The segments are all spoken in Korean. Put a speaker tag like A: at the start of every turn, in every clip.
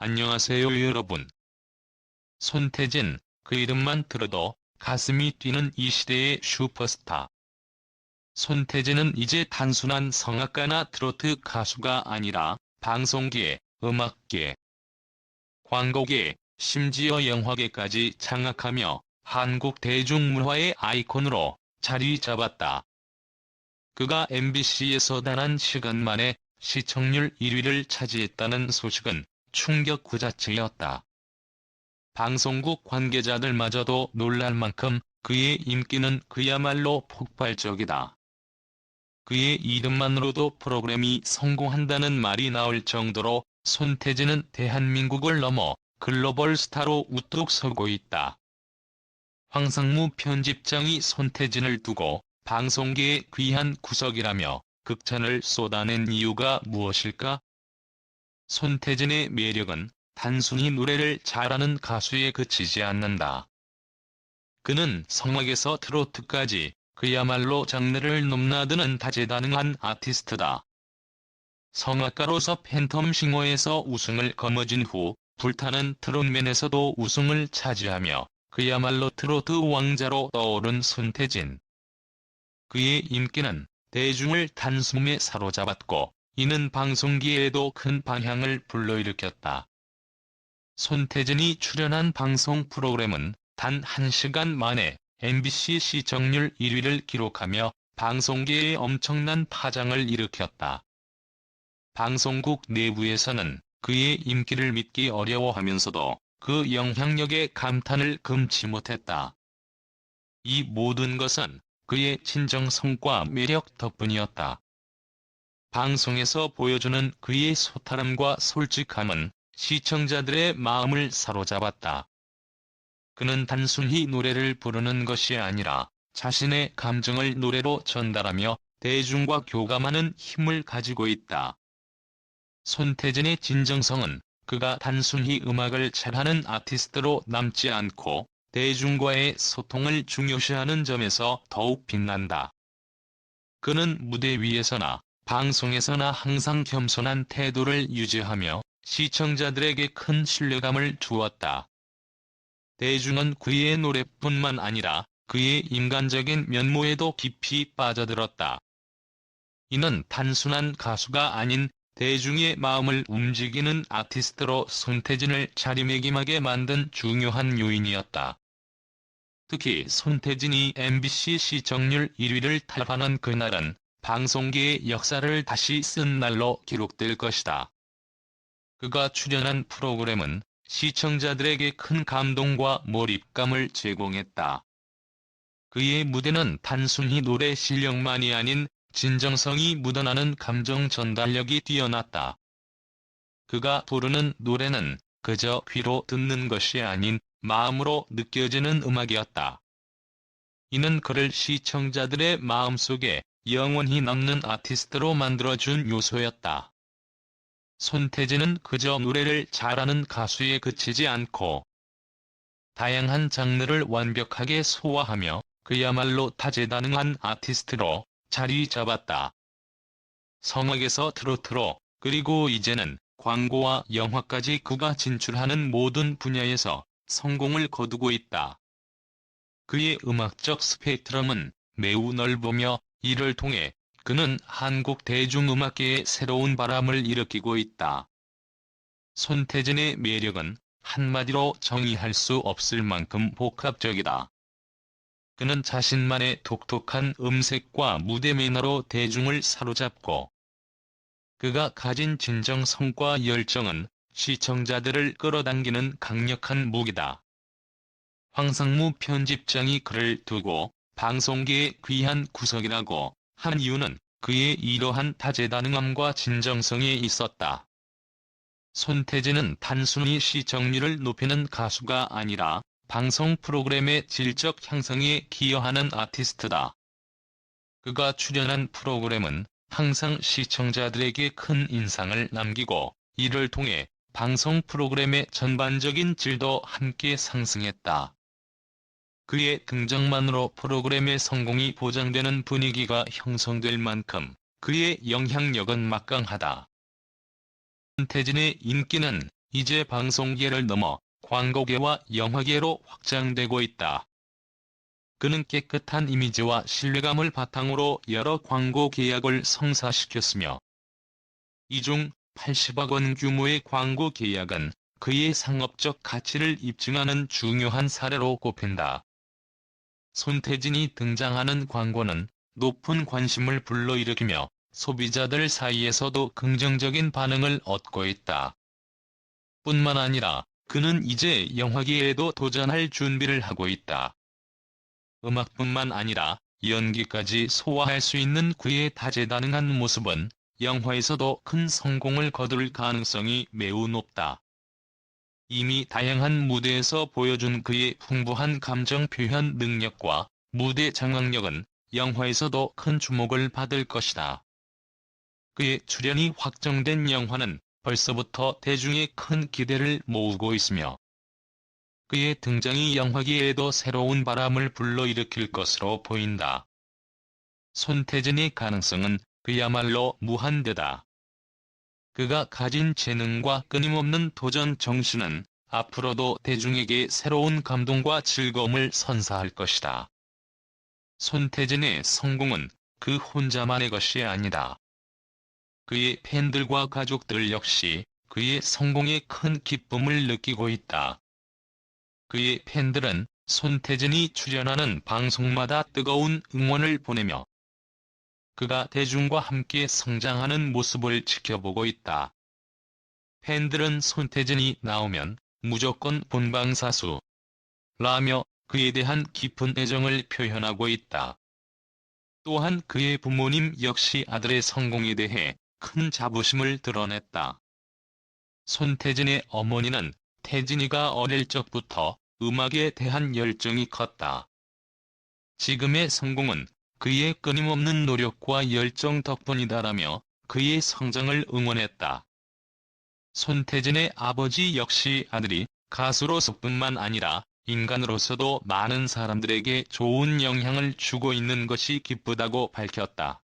A: 안녕하세요 여러분. 손태진, 그 이름만 들어도 가슴이 뛰는 이 시대의 슈퍼스타. 손태진은 이제 단순한 성악가나 트로트 가수가 아니라 방송계, 음악계, 광고계, 심지어 영화계까지 장악하며 한국 대중문화의 아이콘으로 자리 잡았다. 그가 MBC에서 단 한 시간 만에 시청률 1위를 차지했다는 소식은 충격 그 자체였다. 방송국 관계자들마저도 놀랄 만큼 그의 인기는 그야말로 폭발적이다. 그의 이름만으로도 프로그램이 성공한다는 말이 나올 정도로 손태진은 대한민국을 넘어 글로벌 스타로 우뚝 서고 있다. 황상무 편집장이 손태진을 두고 방송계의 귀한 구석이라며 극찬을 쏟아낸 이유가 무엇일까? 손태진의 매력은 단순히 노래를 잘하는 가수에 그치지 않는다. 그는 성악에서 트로트까지 그야말로 장르를 넘나드는 다재다능한 아티스트다. 성악가로서 팬텀 싱어에서 우승을 거머쥔 후 불타는 트롯맨에서도 우승을 차지하며 그야말로 트로트 왕자로 떠오른 손태진. 그의 인기는 대중을 단숨에 사로잡았고 이는 방송계에도 큰 방향을 불러일으켰다. 손태진이 출연한 방송 프로그램은 단 1시간 만에 MBC 시청률 1위를 기록하며 방송계에 엄청난 파장을 일으켰다. 방송국 내부에서는 그의 인기를 믿기 어려워하면서도 그 영향력에 감탄을 금치 못했다. 이 모든 것은 그의 진정성과 매력 덕분이었다. 방송에서 보여주는 그의 소탈함과 솔직함은 시청자들의 마음을 사로잡았다. 그는 단순히 노래를 부르는 것이 아니라 자신의 감정을 노래로 전달하며 대중과 교감하는 힘을 가지고 있다. 손태진의 진정성은 그가 단순히 음악을 잘하는 아티스트로 남지 않고 대중과의 소통을 중요시하는 점에서 더욱 빛난다. 그는 무대 위에서나 방송에서나 항상 겸손한 태도를 유지하며 시청자들에게 큰 신뢰감을 주었다. 대중은 그의 노래뿐만 아니라 그의 인간적인 면모에도 깊이 빠져들었다. 이는 단순한 가수가 아닌 대중의 마음을 움직이는 아티스트로 손태진을 자리매김하게 만든 중요한 요인이었다. 특히 손태진이 MBC 시청률 1위를 탈환한 그날은 방송계의 역사를 다시 쓴 날로 기록될 것이다. 그가 출연한 프로그램은 시청자들에게 큰 감동과 몰입감을 제공했다. 그의 무대는 단순히 노래 실력만이 아닌 진정성이 묻어나는 감정 전달력이 뛰어났다. 그가 부르는 노래는 그저 귀로 듣는 것이 아닌 마음으로 느껴지는 음악이었다. 이는 그를 시청자들의 마음속에 영원히 남는 아티스트로 만들어준 요소였다. 손태진은 그저 노래를 잘하는 가수에 그치지 않고 다양한 장르를 완벽하게 소화하며 그야말로 다재다능한 아티스트로 자리 잡았다. 성악에서 트로트로 그리고 이제는 광고와 영화까지 그가 진출하는 모든 분야에서 성공을 거두고 있다. 그의 음악적 스펙트럼은 매우 넓으며 이를 통해 그는 한국 대중음악계에 새로운 바람을 일으키고 있다. 손태진의 매력은 한마디로 정의할 수 없을 만큼 복합적이다. 그는 자신만의 독특한 음색과 무대 매너로 대중을 사로잡고 그가 가진 진정성과 열정은 시청자들을 끌어당기는 강력한 무기다. 황상무 편집장이 그를 두고 방송계의 귀한 구석이라고 한 이유는 그의 이러한 다재다능함과 진정성에 있었다. 손태진은 단순히 시청률을 높이는 가수가 아니라 방송 프로그램의 질적 향상에 기여하는 아티스트다. 그가 출연한 프로그램은 항상 시청자들에게 큰 인상을 남기고 이를 통해 방송 프로그램의 전반적인 질도 함께 상승했다. 그의 등장만으로 프로그램의 성공이 보장되는 분위기가 형성될 만큼 그의 영향력은 막강하다. 손태진의 인기는 이제 방송계를 넘어 광고계와 영화계로 확장되고 있다. 그는 깨끗한 이미지와 신뢰감을 바탕으로 여러 광고 계약을 성사시켰으며 이 중 80억 원 규모의 광고 계약은 그의 상업적 가치를 입증하는 중요한 사례로 꼽힌다. 손태진이 등장하는 광고는 높은 관심을 불러일으키며 소비자들 사이에서도 긍정적인 반응을 얻고 있다. 뿐만 아니라 그는 이제 영화계에도 도전할 준비를 하고 있다. 음악뿐만 아니라 연기까지 소화할 수 있는 그의 다재다능한 모습은 영화에서도 큰 성공을 거둘 가능성이 매우 높다. 이미 다양한 무대에서 보여준 그의 풍부한 감정 표현 능력과 무대 장악력은 영화에서도 큰 주목을 받을 것이다. 그의 출연이 확정된 영화는 벌써부터 대중의 큰 기대를 모으고 있으며 그의 등장이 영화계에도 새로운 바람을 불러일으킬 것으로 보인다. 손태진의 가능성은 그야말로 무한대다. 그가 가진 재능과 끊임없는 도전 정신은 앞으로도 대중에게 새로운 감동과 즐거움을 선사할 것이다. 손태진의 성공은 그 혼자만의 것이 아니다. 그의 팬들과 가족들 역시 그의 성공에 큰 기쁨을 느끼고 있다. 그의 팬들은 손태진이 출연하는 방송마다 뜨거운 응원을 보내며 그가 대중과 함께 성장하는 모습을 지켜보고 있다. 팬들은 손태진이 나오면 무조건 본방사수 라며 그에 대한 깊은 애정을 표현하고 있다. 또한 그의 부모님 역시 아들의 성공에 대해 큰 자부심을 드러냈다. 손태진의 어머니는 태진이가 어릴 적부터 음악에 대한 열정이 컸다. 지금의 성공은 그의 끊임없는 노력과 열정 덕분이다라며 그의 성장을 응원했다. 손태진의 아버지 역시 아들이 가수로서뿐만 아니라 인간으로서도 많은 사람들에게 좋은 영향을 주고 있는 것이 기쁘다고 밝혔다.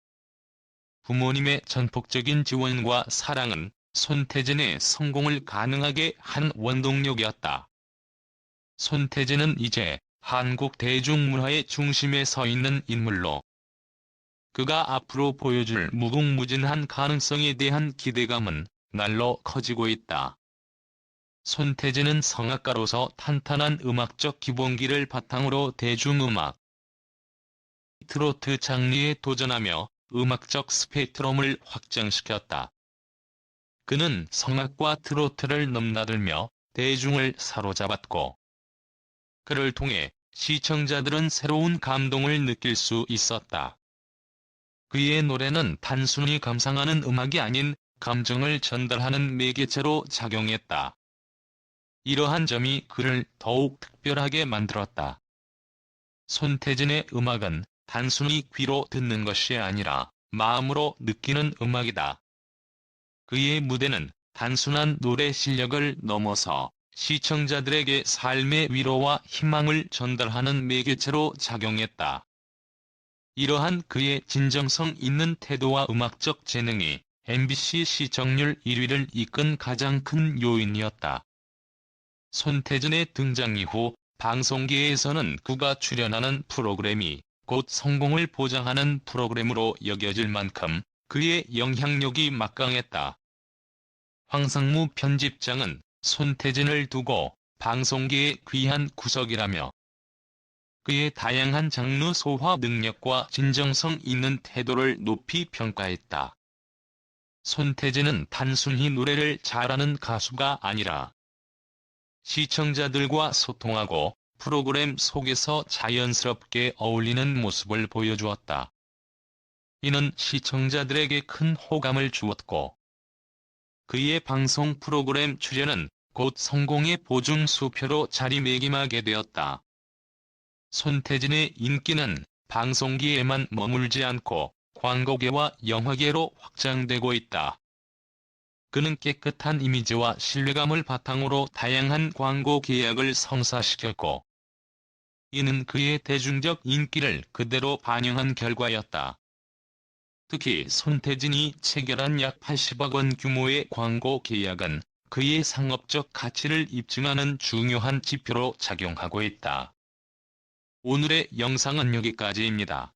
A: 부모님의 전폭적인 지원과 사랑은 손태진의 성공을 가능하게 한 원동력이었다. 손태진은 이제 한국 대중문화의 중심에 서 있는 인물로 그가 앞으로 보여줄 무궁무진한 가능성에 대한 기대감은 날로 커지고 있다. 손태진은 성악가로서 탄탄한 음악적 기본기를 바탕으로 대중음악, 트로트 장르에 도전하며 음악적 스펙트럼을 확장시켰다. 그는 성악과 트로트를 넘나들며 대중을 사로잡았고 그를 통해 시청자들은 새로운 감동을 느낄 수 있었다. 그의 노래는 단순히 감상하는 음악이 아닌 감정을 전달하는 매개체로 작용했다. 이러한 점이 그를 더욱 특별하게 만들었다. 손태진의 음악은 단순히 귀로 듣는 것이 아니라 마음으로 느끼는 음악이다. 그의 무대는 단순한 노래 실력을 넘어서 시청자들에게 삶의 위로와 희망을 전달하는 매개체로 작용했다. 이러한 그의 진정성 있는 태도와 음악적 재능이 MBC 시청률 1위를 이끈 가장 큰 요인이었다. 손태진의 등장 이후 방송계에서는 그가 출연하는 프로그램이 곧 성공을 보장하는 프로그램으로 여겨질 만큼 그의 영향력이 막강했다. 황상무 편집장은 손태진을 두고 방송계의 귀한 구석이라며 그의 다양한 장르 소화 능력과 진정성 있는 태도를 높이 평가했다. 손태진은 단순히 노래를 잘하는 가수가 아니라 시청자들과 소통하고 프로그램 속에서 자연스럽게 어울리는 모습을 보여주었다. 이는 시청자들에게 큰 호감을 주었고 그의 방송 프로그램 출연은 곧 성공의 보증 수표로 자리매김하게 되었다. 손태진의 인기는 방송계에만 머물지 않고 광고계와 영화계로 확장되고 있다. 그는 깨끗한 이미지와 신뢰감을 바탕으로 다양한 광고 계약을 성사시켰고 이는 그의 대중적 인기를 그대로 반영한 결과였다. 특히 손태진이 체결한 약 80억 원 규모의 광고 계약은 그의 상업적 가치를 입증하는 중요한 지표로 작용하고 있다. 오늘의 영상은 여기까지입니다.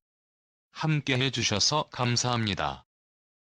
A: 함께 해주셔서 감사합니다.